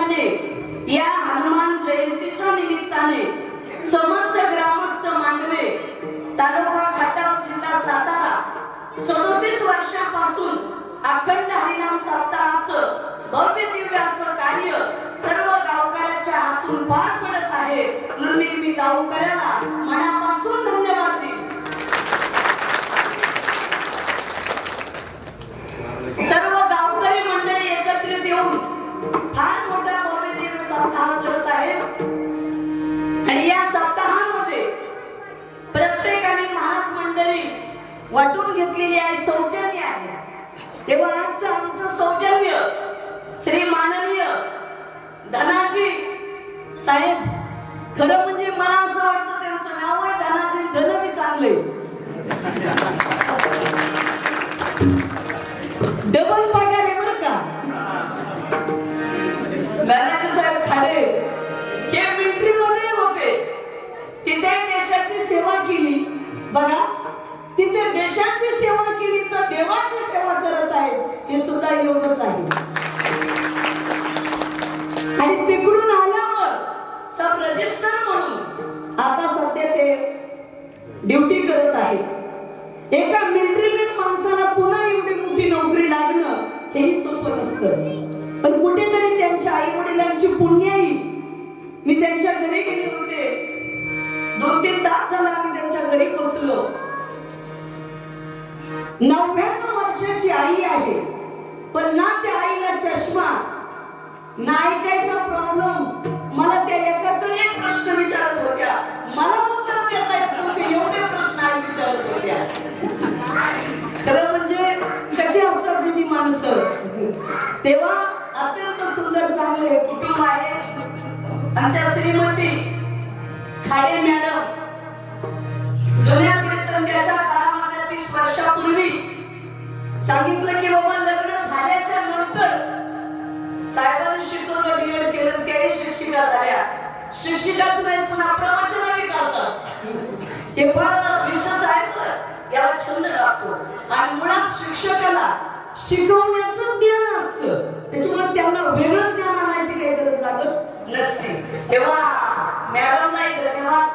निमित्ताने या हनुमान जयंतीच्या निमित्ताने समस्त ग्रामस्थ मांडवे तालुका खटाव जिल्हा सातारा सदोतीस वर्षापासून अखंड हरिनाम सप्ताहाचं भव्य दिव्य असं कार्य सर्व गावकऱ्याच्या हातून पार पडत आहे. म्हणून मी मी गावकऱ्याला मनापासून धन्यवाद देईन. सर्व सप्ताह करत आहे. आणि या सप्ताहामध्ये प्रत्येकाने महाराज मंडळी वाटून घेतलेली आहे सौजन्य आहे. तेव्हा आजचं आमचं सौजन्य श्री माननीय धनाजी साहेब. खरं म्हणजे मला असं वाटतं त्यांचं नाव आहे धनाजी धन बी चांगले. डबल पगार आहे बरं का. बघा तिथे देशाची सेवा केली तर देवाची सेवा करत आहेत हे सुद्धा योगच आहे. आणि तिकडून आल्यावर सब रजिस्टर म्हणून आता सध्या ते ड्युटी करत आहेत. एका मिलिटरीमॅन माणसाला पुन्हा एवढी मोठी नोकरी लागणं हेही सोपं नसतं. पण कुठेतरी त्यांच्या आई वडिलांची पुण्याई मी त्यांच्या घरी गेले होते. दोन तीन तास झाला आम्ही त्यांच्या घरी बसलो. नव्याण्णव वर्षाची आई आहे पण ना त्या आईला चष्मा ना ऐकायचा प्रॉब्लेम मला त्या एकाच एक प्रश्न विचारत होत्या. मला उत्तर देता येत नव्हते एवढे प्रश्न आई विचारत होत्या. खरं म्हणजे कशी असतात जुनी माणसं? तेव्हा अत्यंत सुंदर चांगले कुटुंब आहे. आमच्या श्रीमती खाडे मॅडम जुन्या त्याच्या काळामध्ये तीस वर्षापूर्वी सांगितलं की बाबा लग्न झाल्याच्यानंतर साहेबांनी शिकवलं डीएड केलं त्याही शिक्षिका झाल्या. शिक्षिकाच नाही पुन्हा प्रवचनही करतात. हे फार विशेष आहे याला छंद लागतो. आणि मुळात शिक्षकाला शिकवण्याचं ज्ञान असतं. त्याच्यामुळे त्यांना वेगळं ज्ञान आणायची काही गरज लागत नसते. तेव्हा मॅडमलाही धन्यवाद.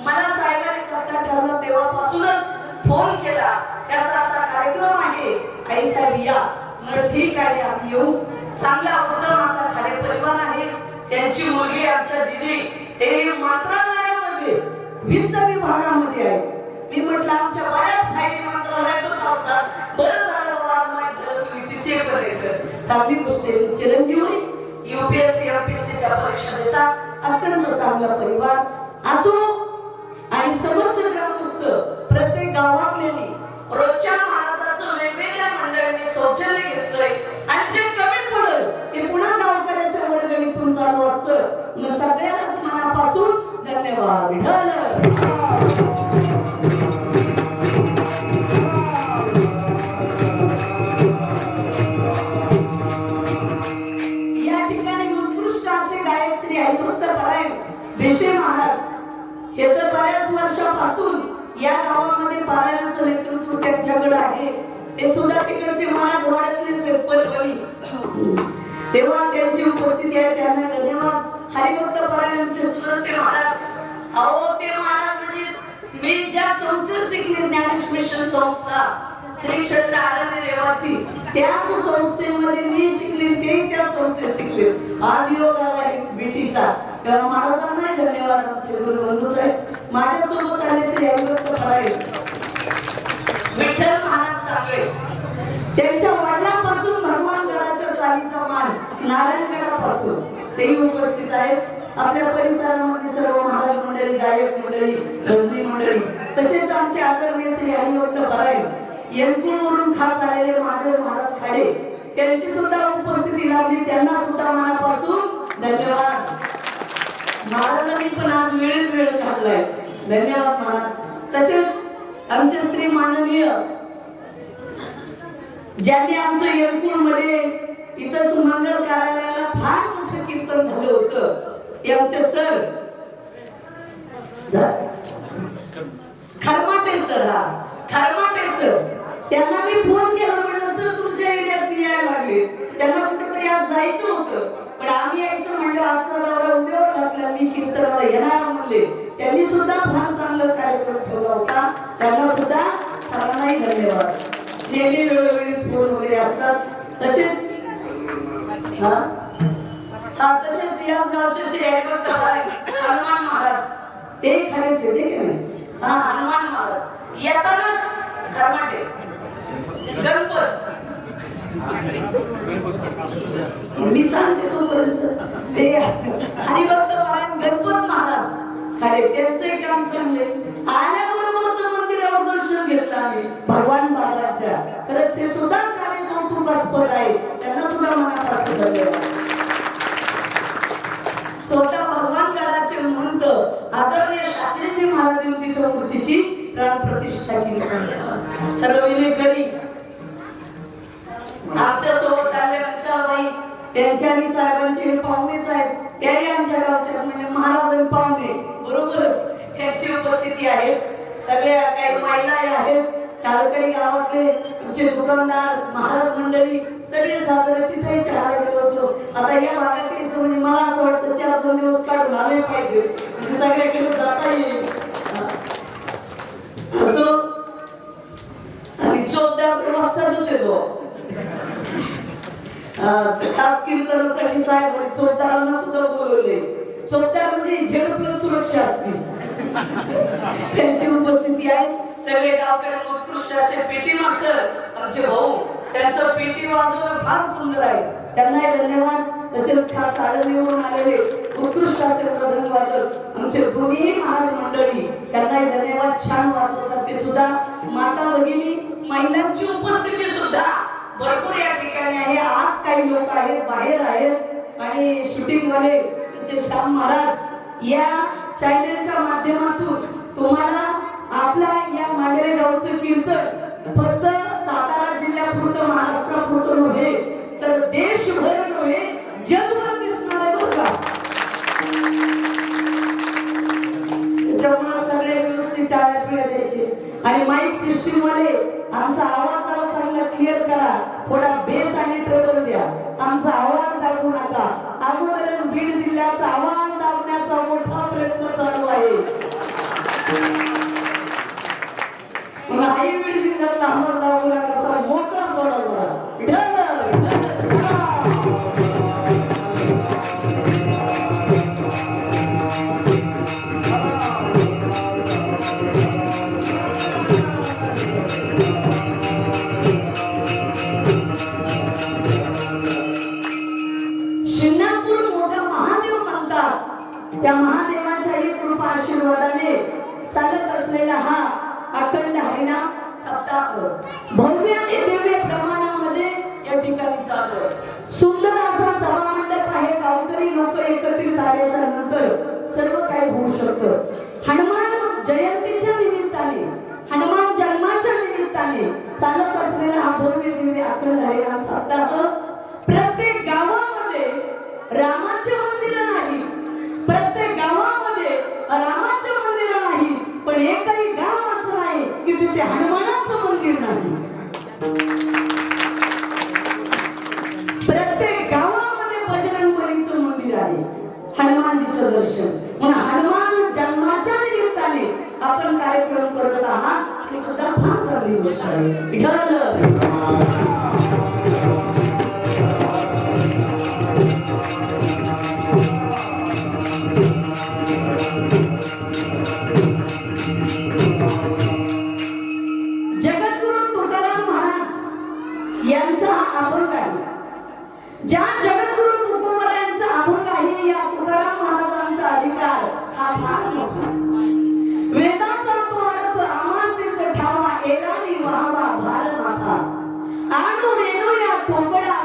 मला साहेबांनी सत्ता ठरलं तेव्हापासूनच फोन केला. त्याचा असा कार्यक्रम आहे. आई साहेब या. मग ठीक आहे आम्ही येऊ. चांगला उत्तम असा खाडे परिवार आहे. त्यांची मुलगी आमच्या दिदी ते मंत्रालयामध्ये वित्त एमपीएससीच्या परीक्षा देतात. अत्यंत चांगला परिवार. असो आणि समस्त ग्रामस्थ प्रत्येक गावातलेली रोजच्या महाराजाचं वेगवेगळ्या मंडळांनी सौजन्य घेतलंय. आणि जे कमी पडल ते पुन्हा गावकऱ्यांच्या वर्गणीतून चालू असतं. मग सगळ्यालाच मनापासून धन्यवाद. आहे. ते सुद्धा तिकडचे मराठवाड्यातलेच आहेत परभणी तेव्हा त्यांची उपस्थिती आहे त्यांना धन्यवाद. हरिभक्त परायणांचे सुरसे महाराज. अहो ते महाराज म्हणजे मी ज्या संस्थेत शिकले ज्ञानेश मिशन संस्था श्री क्षेत्र आराध्य देवाची त्याच संस्थेमध्ये मी शिकले ते त्या संस्थेत शिकले. आज योग आला एक बेटीचा महाराजांना धन्यवाद आमचे गुरु बंधूच आहेत माझ्यासोबत आले श्री हरिभक्त परायण. विठ्ठल महाराज सांगळे त्यांच्या वडिलांपासून भगवान घराच्या चालीचा मान नारायणगडापासून तेही उपस्थित आहेत. आपल्या परिसरामध्ये सर्व महाराज मंडळी गायक मंडळी गजनी मंडळी तसेच आमचे आदरणीय श्री हरिभक्त परायण येनकुळवरून खास आलेले महादेव महाराज खाडे त्यांची सुद्धा उपस्थिती लाभली. त्यांना सुद्धा मनापासून धन्यवाद. महाराजांनी पण आज वेळेत वेळ काढलाय. धन्यवाद महाराज. तसेच आमचे श्री माननीय ज्यांनी आमचं येरकुळमध्ये इथंच मंगल कार्यालयाला फार मोठं कीर्तन झालं होतं ते आमचे सर. खरमाटे सर हा. खरमाटे सर. त्यांना मी फोन केला म्हणलं सर तुमच्या एरियात मी यायला लागले. त्यांना कुठेतरी आज जायचं होतं. पण आम्ही यायचं म्हणलं आजचा दौरा उद्यावर घातला मी कीर्तनाला येणार म्हणले. त्यांनी सुद्धा फार चांगला कार्यक्रम ठेवला होता. त्यांना सुद्धा सर्वांनाही धन्यवाद. नेहमी वेळोवेळी फोन वगैरे असतात. तसेच हा? तसेच याच गावचे श्री हरिभक्त हनुमान महाराज. ते खरेच येते की नाही? हा हनुमान महाराज. येतानाच धर्माटे गणपत. मी सांगते तोपर्यंत. ते हरिभक्त पारायण गणपत महाराज खाडे त्यांचे काम चांगले आल्याबरोबर तर मंदिरावर दर्शन घेतलं आम्ही भगवान बाबाच्या. खरंच हे सुद्धा कार्य कौतुकास्पद आहे. त्यांना सुद्धा मनापासून धन्यवाद. स्वतः भगवान गडाचे महंत आदरणीय शास्त्रीजी महाराज तिथं मूर्तीची प्राण प्रतिष्ठा केली. सर्व विनेकरी आमच्यासोबत आले विशाळबाई त्यांच्या आणि साहेबांचे पाहुणेच आहेत. त्याही आमच्या गावचे म्हणजे महाराज आणि पाहुणे. बरोबरच त्यांची उपस्थिती आहे. सगळ्या काही महिला आहेत. टाळकरी गावातले तुमचे दुकानदार महाराज मंडळी सगळे साधारण तिथेही चहा गेलो होतो. आता या भागात यायचं म्हणजे मला असं वाटतं चार दोन दिवस काढून आले पाहिजे. म्हणजे सगळ्याकडे जाता येईल. असो आणि चोपदार वाजतातच येतो. तास कीर्तनासाठी साहेबांनी चोरदारांना सुद्धा बोलवले. चोपदार म्हणजे झेड प्लस सुरक्षा असते. त्यांची उपस्थिती आहे. सगळे गावकडे उत्कृष्ट असे पेटी मास्तर. आमचे भाऊ त्यांचं पेटी वाजवणं फार सुंदर आहे. त्यांनाही धन्यवाद. तसेच खास आळंदीवरून आलेले उत्कृष्ट असे प्रधान वादक आमचे दोन्ही महाराज मंडळी त्यांनाही धन्यवाद. छान वाजवतात ते सुद्धा. माता भगिनी महिलांची उपस्थिती सुद्धा. भरपूर या ठिकाणी आहे. आत काही लोक आहेत बाहेर आहेत. आणि शूटिंग वाले जे श्याम महाराज या चॅनेलच्या माध्यमातून तुम्हाला आपल्या या मांडवे गावचं कीर्तन फक्त सातारा जिल्ह्यापुरतं महाराष्ट्रापुरतं नव्हे तर देशभर नव्हे जगभर आणि माईक सिस्टीम वाले आमचा आवाज जरा चांगला क्लिअर करा. थोडा बेस आणि ट्रेबल द्या. आमचा आवाज दाखवू नका. अगोदरच बीड जिल्ह्याचा आवाज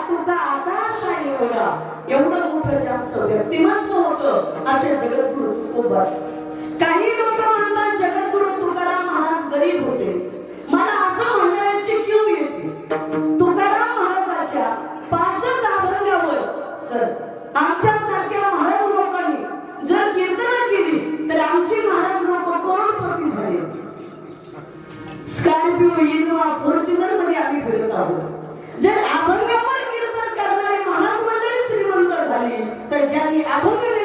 तुझा आकाश आहे एवढा. एवढं मोठं ज्यांचं व्यक्तिमत्व होतं असे जगद्गुरु तुकोबा काही लोक म्हणतात जगद्गुरु तुकाराम महाराज गरीब होते. मला असं म्हणण्याची क्यू येते? तुकाराम महाराजाच्या पाचच अभंगावर सर आमच्या सारख्या महाराज लोकांनी जर कीर्तन केली तर आमची महाराज लोक करोडपती झाले. स्कॉर्पिओ इनोवा फॉर्च्युनरमध्ये आम्ही फिरत आहोत. Jani Abu Bakar.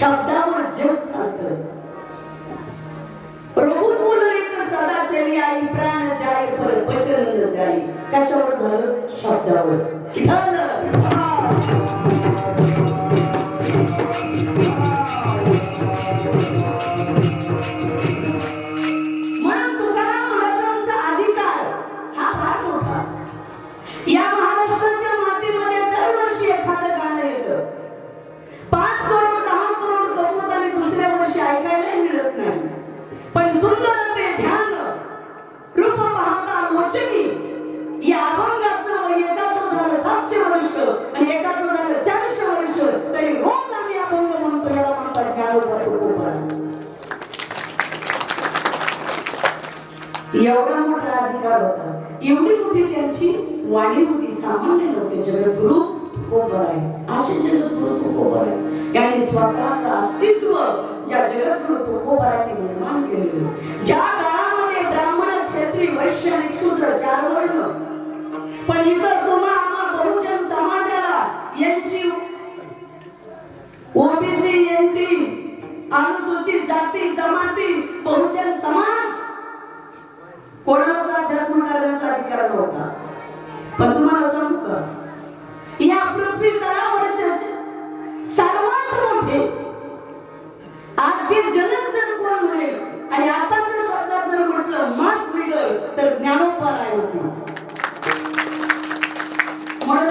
शब्दावर जज एवढा मोठा अधिकार होता. एवढी मोठी त्यांची वाणी होती सामान्य नव्हते जगद्गुरु आहे असे जगद्गुरु आहे स्वतःच अस्तित्व ज्या जगद्गुरु आहे निर्माण केलेलं ज्या काळामध्ये ब्राह्मण क्षेत्री वैश्य आणि शूद्र चार वर्ण पण इतर तुम्हा आम्हा बहुजन समाजाला यांशी ओबीसी एनटी अनुसूचित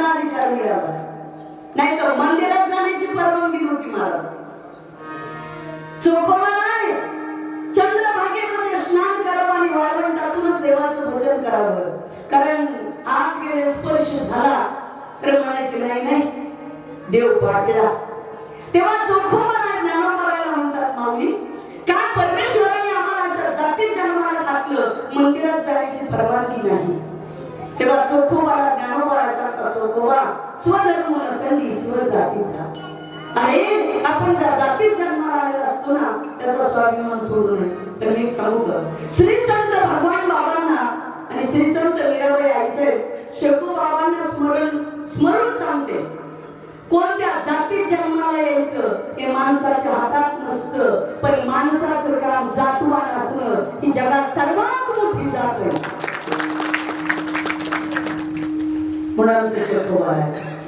त्यांना अधिकार मिळाला नाही तर मंदिरात जाण्याची परवानगी नव्हती महाराज. चोखोबा आहे चंद्रभागेमध्ये स्नान करावं आणि वाळवंटातूनच देवाचं भजन करावं. कारण आत गेले स्पर्श झाला तर म्हणायचे नाही नाही देव पाडला. तेव्हा चोखोबाला ज्ञानोबाला म्हणतात माऊली का परमेश्वराने आम्हाला जाती जन्माला घातलं? मंदिरात जाण्याची परवानगी नाही. तेव्हा चोखोबाला ज्ञानोबाला चोखोबा स्वधर्म नसंडी स्वजातीचा अरे आपण ज्या जातीत जन्माला आलेला असतो ना त्याचा स्वाभिमान सोडू नये. तर मी सांगू का? श्री संत भगवान बाबांना आणि श्री संत मीराबाई आईसाहेब शेकू बाबांना स्मरण स्मरून सांगते. कोणत्या जातीत जन्माला यायचं हे माणसाच्या हातात नसतं पण माणसाचं काम जातवान असणं ही जगात सर्वात मोठी जात आहे. म्हणून आमचं शेकू आहे काय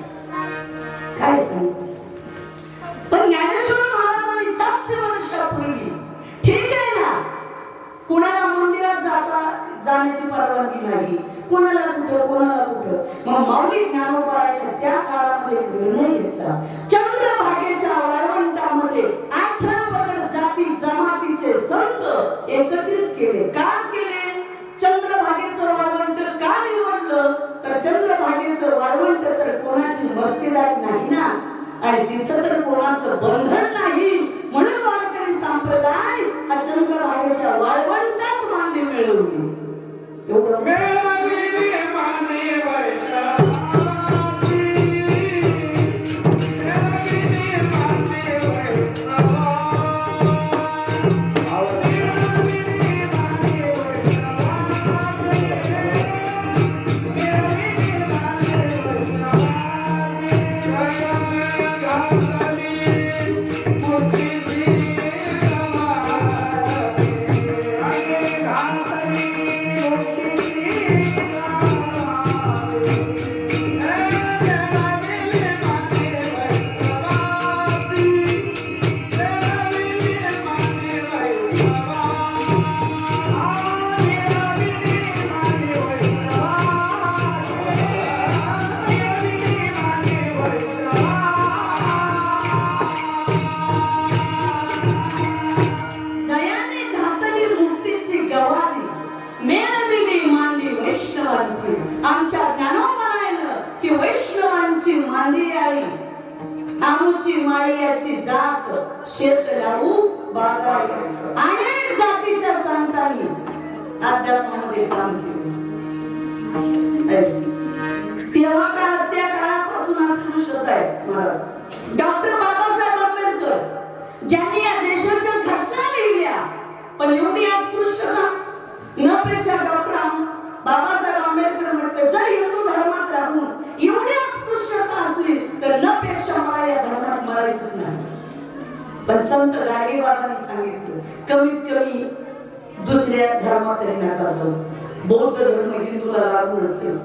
त्याची जात शेत लावू बागाडी अनेक जातीच्या संतांनी अध्यात्मामध्ये काम केले. तेव्हा का त्या काळापासून अस्पृश्यता आहे महाराज. डॉक्टर बाबासाहेब आंबेडकर ज्यांनी या देशाच्या घटना लिहिल्या पण एवढी अस्पृश्यता न पेक्षा डॉक्टर आम- बाबासाहेब आंबेडकर म्हटलं जर हिंदू धर्मात राहून एवढी अस्पृश्यता असली तर न पेक्षा मला या धर्मात मरायचंच नाही. पण संत गाडगे बाबांनी सांगितलं कमीत कमी दुसऱ्या धर्मात तरी नका जाऊ. बौद्ध धर्म हिंदूला लागू असेल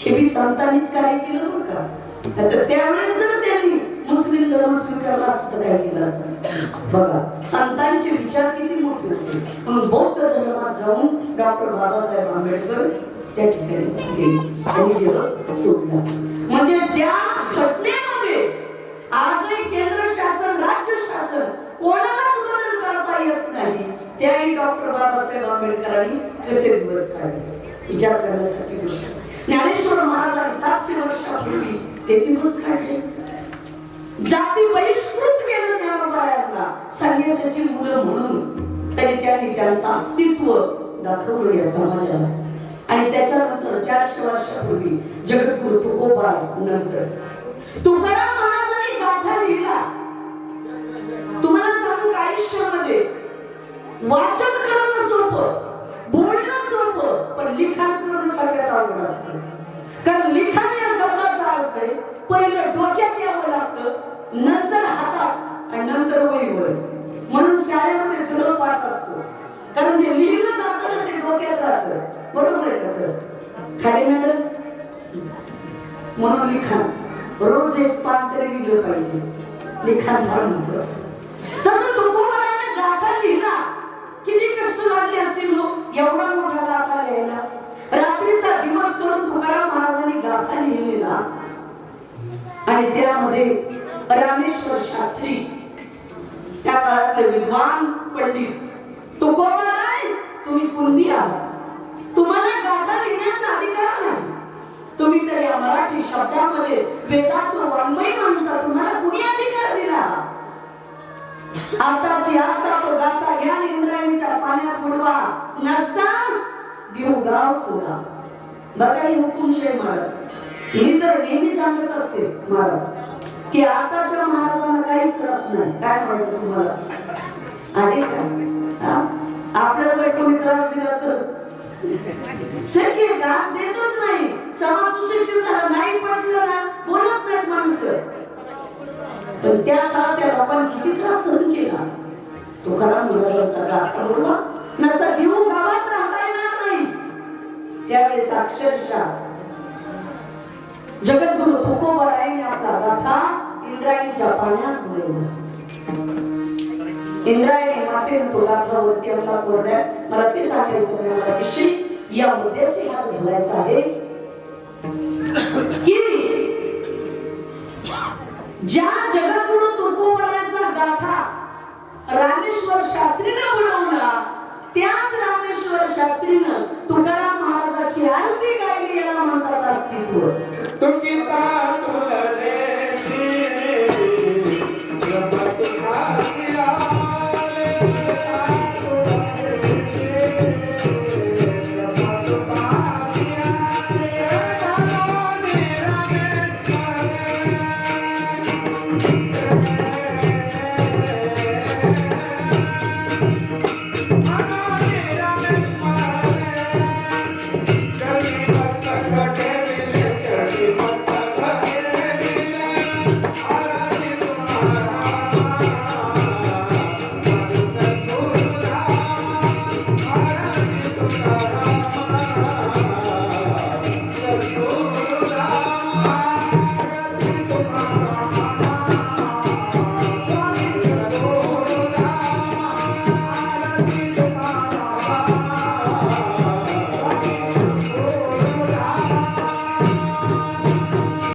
हे मी संतांनीच कार्य केलं बरं का? त्यावेळी त्यावेळेस जर त्यांनी मुस्लिम धर्म स्वीकारला असतं तर काय केलं असतं? बघा संतांचे विचार किती मोठे होते. म्हणून बौद्ध धर्मात जाऊन डॉक्टर बाबासाहेब आंबेडकर त्या ठिकाणी गेले आणि देह सोडला. म्हणजे ज्या घटनेमध्ये आजही केंद्र शासन राज्य शासन कोणालाच बदल करता येत नाही त्याही डॉक्टर बाबासाहेब आंबेडकरांनी कसे दिवस काढले? विचार करण्यासाठी गोष्ट. ज्ञानेश्वर महाराजांनी सातशे वर्षापूर्वी ते दिवस काढले. जाती बहिष्कृत केलं ज्ञानोबायांना संन्यासाची मुलं म्हणून तरी त्यांनी त्यांचं अस्तित्व दाखवलं या समाजाला. आणि त्याच्यानंतर चारशे वर्षापूर्वी जगद्गुरु तुकोबा नंतर. तुकाराम महाराजांनी गाथा लिहिला. तुम्हाला सांगू आयुष्यामध्ये? वाचन करणं सोपं बोलणं सोपं पण लिखाण करणं सगळ्यात आवड असतं. कारण लिखाण या शब्दाचा अर्थ आहे पहिलं डोक्यात यावं लागतं नंतर हातात आणि नंतर वहीवर म्हणून शाळेमध्ये गृहपाठ असतो. कारण जे लिहिलं जातं ना ते डोक्यात राहतं. बरोबर आहे कसं खाडे मॅडम? म्हणून लिखाण. रोज एक पान तरी लिहिलं पाहिजे. लिखाण फार महत्वाचं. तसं तुकोबाराने गाथा लिहिला. किती कष्ट लागले असतील लोक एवढा मोठा गाथा लिहायला. दिवस करून तुकाराम महाराजांनी गाथा लिहिलेला. आणि त्यामध्ये रामेश्वर शास्त्री त्या काळातले विद्वान पंडित तुकोबाराय तुम्ही कुणबी आहात. तुम्हाला गाथा लिहिण्याचा अधिकार नाही. तुम्ही तर या मराठी शब्दामध्ये वेदाचं वाङ्मय मांडता तुम्हाला कुणी अधिकार दिला? आताची आता तो गाता घ्या आणि इंद्रायणीच्या पाण्यात बुडवा नसता देऊ गाव सोडा. बघा हे हुकुमशाही महाराज. मी तर नेहमी सांगत असते महाराज की आताच्या महाराजांना काहीच त्रास नाही. काय म्हणायचं तुम्हाला? आहे का आपल्याला जर कोणी त्रास दिला तर? शक्य का? देतच नाही. समाज सुशिक्षित झाला नाही पटलं ना बोलत नाहीत माणसं. पण त्या काळात त्या लोकांनी किती त्रास सहन केला? तुकाराम महाराजांचा गाथा बोलला नसता देऊ गावात राहा. त्यावेळेस अक्षरशः जगद्गुरु तुकोबरायने आपला गाथा इंद्रायणीच्या पाण्यात बुडवला इंद्रायणी मातेने तो गाथा वरती आपला कोरड्या मला ते सांगायचं मला विषयी या मुद्द्याशी हात घालायचा आहे. की ज्या जगद्गुरु तुकोबाराचा गाथा रामेश्वर शास्त्रीनं बनवला त्याच रामेश्वर शास्त्रीनं तुकाराम महाराज देवाची आरती गायली याला म्हणतात अस्तित्व. तुकी ता तुला